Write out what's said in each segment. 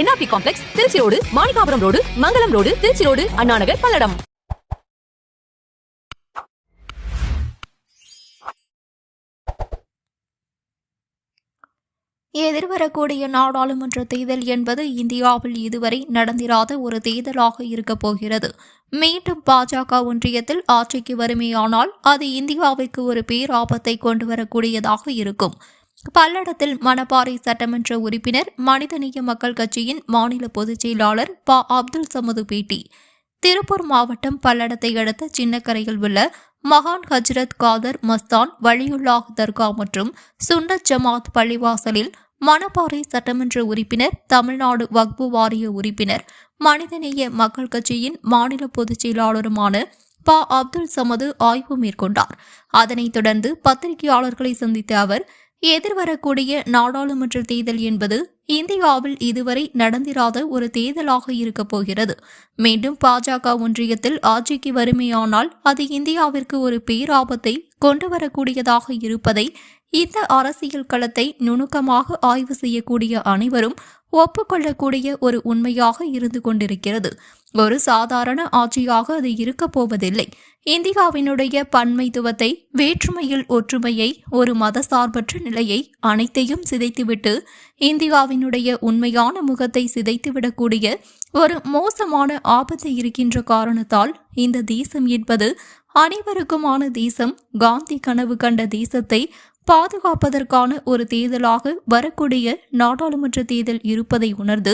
NRP complex Trichy road Manikkapuram road Mangalam road Trichy road Annanagar Palladam. எதிர்வரக்கூடிய நாடாளுமன்ற தேர்தல் என்பது இந்தியாவில் இதுவரை நடந்திராத ஒரு தேர்தலாக இருக்கப் போகிறது. மீண்டும் பாஜக ஒன்றியத்தில் ஆட்சிக்கு வருமேயானால் அது இந்தியாவிற்கு ஒரு பேராபத்தை கொண்டு வரக்கூடியதாக இருக்கும். பல்லடத்தில் மணப்பாறை சட்டமன்ற உறுப்பினர் மனிதநேய மக்கள் கட்சியின் மாநில பொதுச் செயலாளர் ப. அப்துல் சமது பேட்டி. திருப்பூர் மாவட்டம் பல்லடத்தை அடுத்த சின்னக்கரையில் உள்ள மகான் ஹஜ்ரத் காதர் மஸ்தான் வலியுல்லாஹ் தர்கா மற்றும் சுன்னத் ஜமாத் பள்ளிவாசலில் மணப்பாறை சட்டமன்ற உறுப்பினர் தமிழ்நாடு வக்பு வாரிய உறுப்பினர் மனிதநேய மக்கள் கட்சியின் மாநில பொதுச் செயலாளருமான ப. அப்துல் சமது ஆய்வு மேற்கொண்டார். அதனைத் தொடர்ந்து பத்திரிகையாளர்களை சந்தித்த அவர் எதிர்வரக்கூடிய நாடாளுமன்ற தேர்தல் என்பது இந்தியாவில் இதுவரை நடந்திராத ஒரு தேர்தலாக இருக்கப் போகிறது. மீண்டும் பாஜக ஒன்றியத்தில் ஆட்சிக்கு வறுமையானால் அது இந்தியாவிற்கு ஒரு பேராபத்தை கொண்டு வரக்கூடியதாக இருப்பதை இந்த அரசியல் களத்தை நுணுக்கமாக ஆய்வு செய்யக்கூடிய அனைவரும் ஒப்புக்கொள்ளக்கூடிய ஒரு உண்மையாக இருந்து கொண்டிருக்கிறது. ஒரு சாதாரண ஆட்சியாக அது இருக்கப் போவதில்லை. இந்தியாவினுடைய பன்மைத்துவத்தை வேற்றுமையில் ஒற்றுமையை ஒரு மதசார்பற்ற நிலையை அனைத்தையும் சிதைத்துவிட்டு இந்தியாவினுடைய உண்மையான முகத்தை சிதைத்துவிடக்கூடிய ஒரு மோசமான ஆபத்து இருக்கின்ற காரணத்தால் இந்த தேசம் என்பது அனைவருக்குமான தேசம். காந்தி கனவு கண்ட தேசத்தை பாதுகாப்பதற்கான ஒரு தேர்தலாக வரக்கூடிய நாடாளுமன்ற தேர்தல் இருப்பதை உணர்ந்து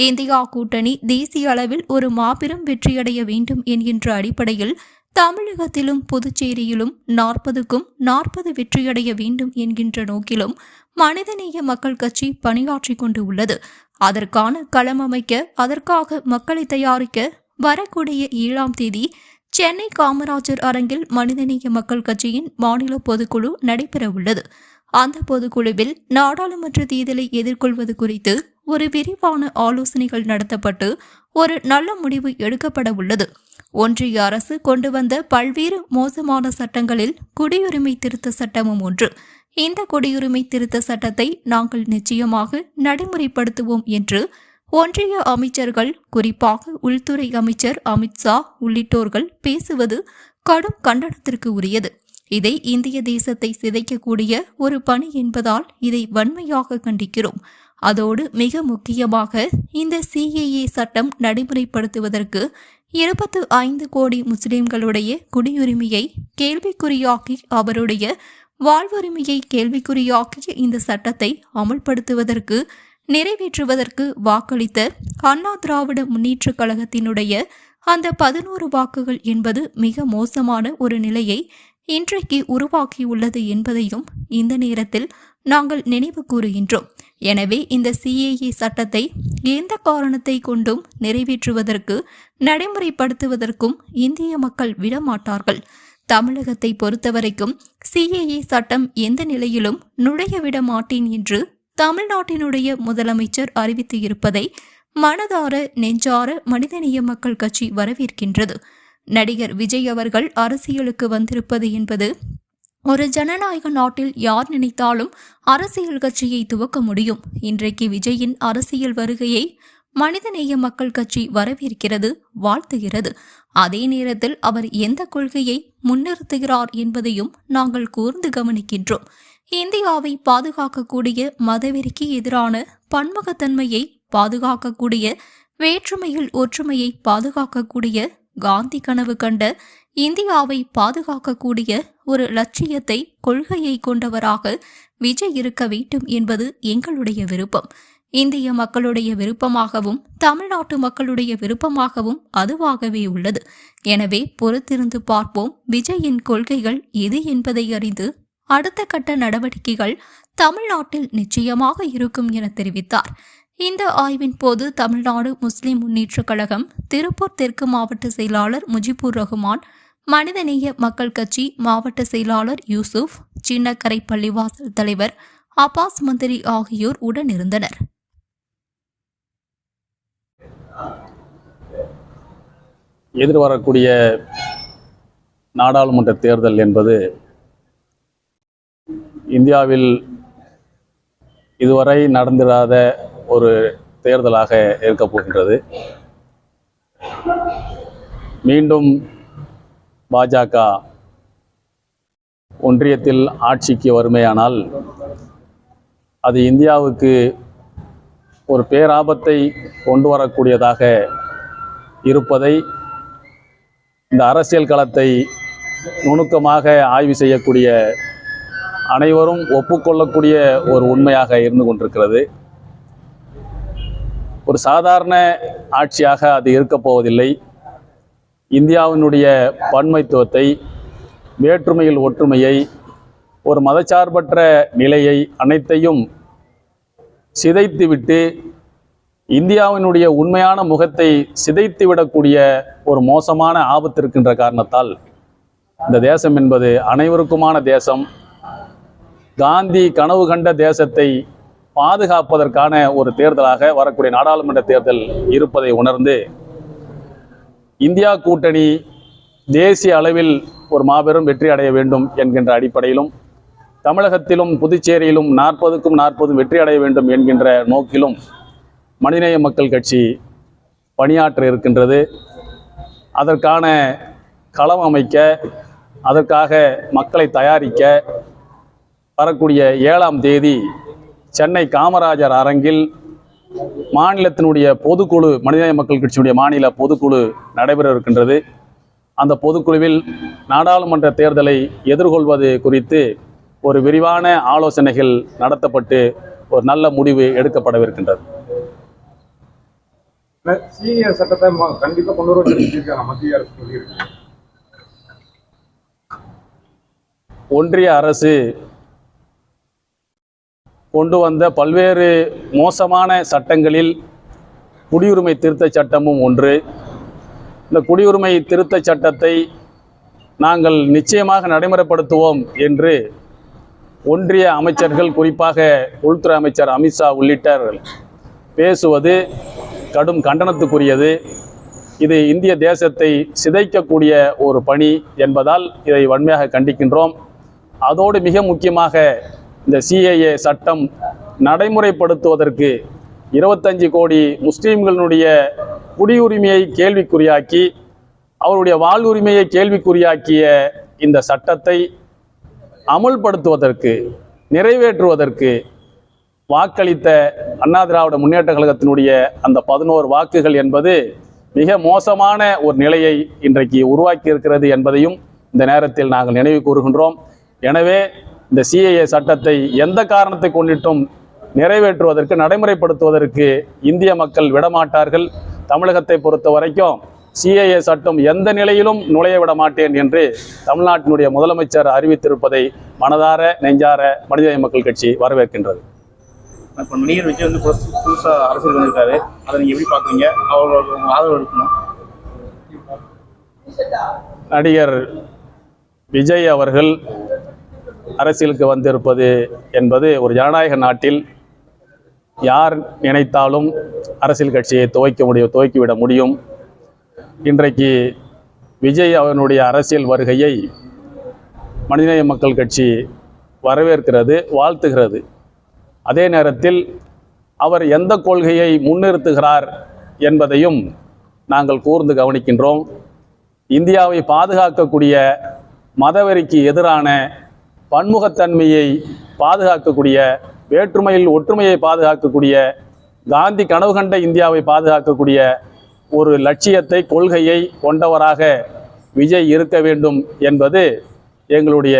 இந்தியா கூட்டணி தேசிய அளவில் ஒரு மாபெரும் வெற்றியடைய வேண்டும் என்கின்ற அடிப்படையில் தமிழகத்திலும் புதுச்சேரியிலும் நாற்பதுக்கும் நாற்பது வெற்றியடைய வேண்டும் என்கின்ற நோக்கிலும் மனிதநேய மக்கள் கட்சி பணியாற்றி கொண்டு உள்ளது. அதற்கான களம் அமைக்க அதற்காக மக்களை தயாரிக்க வரக்கூடிய ஏழாம் தேதி சென்னை காமராஜர் அரங்கில் மனிதநேய மக்கள் கட்சியின் மாநில பொதுக்குழு நடைபெறவுள்ளது. அந்த பொதுக்குழுவில் நாடாளுமன்ற தேர்தலை எதிர்கொள்வது குறித்து ஒரு விரிவான ஆலோசனைகள் நடத்தப்பட்டு ஒரு நல்ல முடிவு எடுக்கப்பட உள்ளது ஒன்றிய அரசு கொண்டு வந்த பல்வேறு மோசமான சட்டங்களில் குடியுரிமை திருத்த சட்டமும் ஒன்று. இந்த குடியுரிமை திருத்த சட்டத்தை நாங்கள் நிச்சயமாக நடைமுறைப்படுத்துவோம் என்று ஒன்றிய அமைச்சர்கள் குறிப்பாக உள்துறை அமைச்சர் அமித்ஷா உள்ளிட்டோர்கள் பேசுவது கடும் கண்டனத்திற்கு உரியது. இதை இந்திய தேசத்தை சிதைக்கக்கூடிய ஒரு பணி என்பதால் இதை வன்மையாக கண்டிக்கிறோம். அதோடு மிக முக்கியமாக இந்த சிஏஏ சட்டம் நடைமுறைப்படுத்துவதற்கு இருபத்து ஐந்து கோடி முஸ்லிம்களுடைய குடியுரிமையை கேள்விக்குறியாக்கி அவருடைய வாழ்வுரிமையை கேள்விக்குறியாக்கிய இந்த சட்டத்தை அமல்படுத்துவதற்கு நிறைவேற்றுவதற்கு வாக்களித்த அண்ணா திராவிட முன்னேற்றக் கழகத்தினுடைய அந்த பதினோரு வாக்குகள் என்பது மிக மோசமான ஒரு நிலையை இன்றைக்கு உருவாக்கியுள்ளது என்பதையும் இந்த நேரத்தில் நாங்கள் நினைவு கூறுகின்றோம். எனவே இந்த சிஏஏ சட்டத்தை எந்த காரணத்தை கொண்டும் நிறைவேற்றுவதற்கு நடைமுறைப்படுத்துவதற்கும் இந்திய மக்கள் விடமாட்டார்கள். தமிழகத்தை பொறுத்தவரைக்கும் சிஏஏ சட்டம் எந்த நிலையிலும் நுழைய விட மாட்டேன் என்று தமிழ்நாட்டினுடைய முதலமைச்சர் அறிவித்து இருப்பதை மனதார நெஞ்சார மனிதநேய மக்கள் கட்சி வரவேற்கின்றது. நடிகர் விஜய் அவர்கள் அரசியலுக்கு வந்திருப்பது என்பது ஒரு ஜனநாயக நாட்டில் யார் நினைத்தாலும் அரசியல் கட்சியை துவக்க முடியும். இன்றைக்கு விஜயின் அரசியல் வருகையை மனிதநேய மக்கள் கட்சி வரவேற்கிறது வாழ்த்துகிறது. அதே நேரத்தில் அவர் எந்த கொள்கையை முன்னிறுத்துகிறார் என்பதையும் நாங்கள் கூர்ந்து கவனிக்கின்றோம். இந்தியாவை பாதுகாக்கக்கூடிய மதவெறிக்கு எதிரான பன்முகத்தன்மையை பாதுகாக்கக்கூடிய வேற்றுமையில் ஒற்றுமையை பாதுகாக்கக்கூடிய காந்தி கனவு கண்ட இந்தியாவை பாதுகாக்கக்கூடிய ஒரு லட்சியத்தை கொள்கையை கொண்டவராக விஜய் இருக்க வேண்டும் என்பது எங்களுடைய விருப்பம். இந்திய மக்களுடைய விருப்பமாகவும் தமிழ்நாட்டு மக்களுடைய விருப்பமாகவும் அதுவாகவே உள்ளது. எனவே பொறுத்திருந்து பார்ப்போம் விஜயின் கொள்கைகள் எது என்பதை அறிந்து அடுத்த கட்ட நடவடிக்கைகள் தமிழ்நாட்டில் நிச்சயமாக இருக்கும் என தெரிவித்தார். இந்த ஆய்வின் போது தமிழ்நாடு முஸ்லிம் முன்னேற்றக் கழகம் திருப்பூர் தெற்கு மாவட்ட செயலாளர் முஜிபுர் ரஹ்மான் மனிதநேய மக்கள் கட்சி மாவட்ட செயலாளர் யூசுப் சின்னக்கரை பள்ளிவாசல் தலைவர் அப்பாஸ் மந்திரி ஆகியோர் உடனிருந்தனர் எதிர்வரக்கூடிய நாடாளுமன்ற தேர்தல் என்பது இந்தியாவில் இதுவரை நடந்திராத ஒரு தேர்தலாக இருக்கப் போகின்றது. மீண்டும் பாஜக ஒன்றியத்தில் ஆட்சிக்கு வறுமையானால் அது இந்தியாவுக்கு ஒரு பேராபத்தை கொண்டு வரக்கூடியதாக இருப்பதை இந்த அரசியல் களத்தை நுணுக்கமாக ஆய்வு செய்யக்கூடிய அனைவரும் ஒப்புக்கொள்ளக்கூடிய ஒரு உண்மையாக இருந்து கொண்டிருக்கிறது. ஒரு சாதாரண ஆட்சியாக அது இருக்கப் போவதில்லை. இந்தியாவினுடைய பன்மைத்துவத்தை வேற்றுமையில் ஒற்றுமையை ஒரு மதச்சார்பற்ற நிலையை அனைத்தையும் சிதைத்துவிட்டு இந்தியாவினுடைய உண்மையான முகத்தை சிதைத்து விடக்கூடிய ஒரு மோசமான ஆபத்து இருக்கின்ற காரணத்தால் இந்த தேசம் என்பது அனைவருக்குமான தேசம். காந்தி கனவு கண்ட தேசத்தை பாதுகாப்பதற்கான ஒரு தேர்தலாக வரக்கூடிய நாடாளுமன்ற தேர்தல் இருப்பதை உணர்ந்து இந்தியா கூட்டணி தேசிய அளவில் ஒரு மாபெரும் வெற்றி அடைய வேண்டும் என்கின்ற அடிப்படையிலும் தமிழகத்திலும் புதுச்சேரியிலும் நாற்பதுக்கும் நாற்பதும் வெற்றி அடைய வேண்டும் என்கின்ற நோக்கிலும் மனிதநேய மக்கள் கட்சி பணியாற்ற இருக்கின்றது. அதற்கான களம் அமைக்க அதற்காக மக்களை தயாரிக்க வரக்கூடிய ஏழாம் தேதி சென்னை காமராஜர் அரங்கில் மாநிலத்தினுடைய பொதுக்குழு மனிதநேய மக்கள் கட்சியினுடைய மாநில பொதுக்குழு நடைபெற இருக்கின்றது அந்த பொதுக்குழுவில் நாடாளுமன்ற தேர்தலை எதிர்கொள்வது குறித்து ஒரு விரிவான ஆலோசனைகள் நடத்தப்பட்டு ஒரு நல்ல முடிவு எடுக்கப்படவிருக்கின்றது. சீனியர் சட்டத்தை ம- கண்டிப்பா கொண்டு வர சொல்லியிருக்காங்க மத்திய அரசு சொல்லியிருக்கு. ஒன்றிய அரசு கொண்டு வந்த பல்வேறு மோசமான சட்டங்களில் குடியுரிமை திருத்தச் சட்டமும் ஒன்று. இந்த குடியுரிமை திருத்தச் சட்டத்தை நாங்கள் நிச்சயமாக நடைமுறைப்படுத்துவோம் என்று ஒன்றிய அமைச்சர்கள் குறிப்பாக உள்துறை அமைச்சர் அமித்ஷா உள்ளிட்டவர்கள் பேசுவது கடும் கண்டனத்துக்குரியது. இது இந்திய தேசத்தை சிதைக்கக்கூடிய ஒரு பணி என்பதால் இதை வன்மையாக கண்டிக்கின்றோம். அதோடு மிக முக்கியமாக இந்த சிஏஏ சட்டம் நடைமுறைப்படுத்துவதற்கு இருபத்தஞ்சு கோடி முஸ்லீம்களினுடைய குடியுரிமையை கேள்விக்குறியாக்கி அவருடைய வாழ்வுரிமையை கேள்விக்குறியாக்கிய இந்த சட்டத்தை அமுல்படுத்துவதற்கு நிறைவேற்றுவதற்கு வாக்களித்த அண்ணா திராவிட முன்னேற்ற கழகத்தினுடைய அந்த பதினோரு வாக்குகள் என்பது மிக மோசமான ஒரு நிலையை இன்றைக்கு உருவாக்கி இருக்கிறது என்பதையும் இந்த நேரத்தில் நாங்கள் நினைவு கூறுகின்றோம். எனவே இந்த சிஏஏ சட்டத்தை எந்த காரணத்தை கொண்டிட்டும் நிறைவேற்றுவதற்கு நடைமுறைப்படுத்துவதற்கு இந்திய மக்கள் விடமாட்டார்கள். தமிழகத்தை பொறுத்த வரைக்கும் சிஏஏ சட்டம் எந்த நிலையிலும் நுழைய விட மாட்டேன் என்று தமிழ்நாட்டினுடைய முதலமைச்சர் அறிவித்திருப்பதை மனதார நெஞ்சார மனிதநேய மக்கள் கட்சி வரவேற்கின்றது. இப்போ நடிகர் விஜய் வந்து புதுசு புதுசாக அரசியல் வந்திருக்காரு அதை நீங்கள் எப்படி பார்க்குறீங்க அவரோட ஆதரவு இருக்கணும் நடிகர் விஜய் அவர்கள் அரசியலுக்கு வந்திருப்பது என்பது ஒரு ஜனநாயக நாட்டில் யார் நினைத்தாலும் அரசியல் கட்சியை துவைக்க முடியும் துவக்கிவிட முடியும். இன்றைக்கு விஜய் அவனுடைய அரசியல் வருகையை மனிதநேய மக்கள் கட்சி வரவேற்கிறது வாழ்த்துகிறது. அதே நேரத்தில் அவர் எந்த கொள்கையை முன்னிறுத்துகிறார் என்பதையும் நாங்கள் கூர்ந்து கவனிக்கின்றோம். இந்தியாவை பாதுகாக்கக்கூடிய மதவெறிக்கு எதிரான பன்முகத்தன்மையை பாதுகாக்கக்கூடிய வேற்றுமையில் ஒற்றுமையை பாதுகாக்கக்கூடிய காந்தி கனவு கண்ட இந்தியாவை பாதுகாக்கக்கூடிய ஒரு லட்சியத்தை கொள்கையை கொண்டவராக விஜய் இருக்க வேண்டும் என்பது எங்களுடைய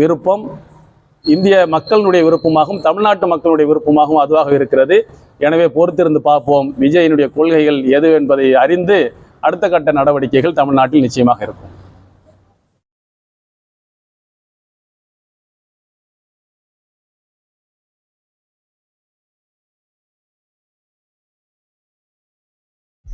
விருப்பம். இந்திய மக்களுடைய விருப்பமாகவும் தமிழ்நாட்டு மக்களுடைய விருப்பமாகவும் அதுவாக இருக்கிறது. எனவே பொறுத்திருந்து பார்ப்போம் விஜயினுடைய கொள்கைகள் எது என்பதை அறிந்து அடுத்த கட்ட நடவடிக்கைகள் தமிழ்நாட்டில் நிச்சயமாக இருக்கும்.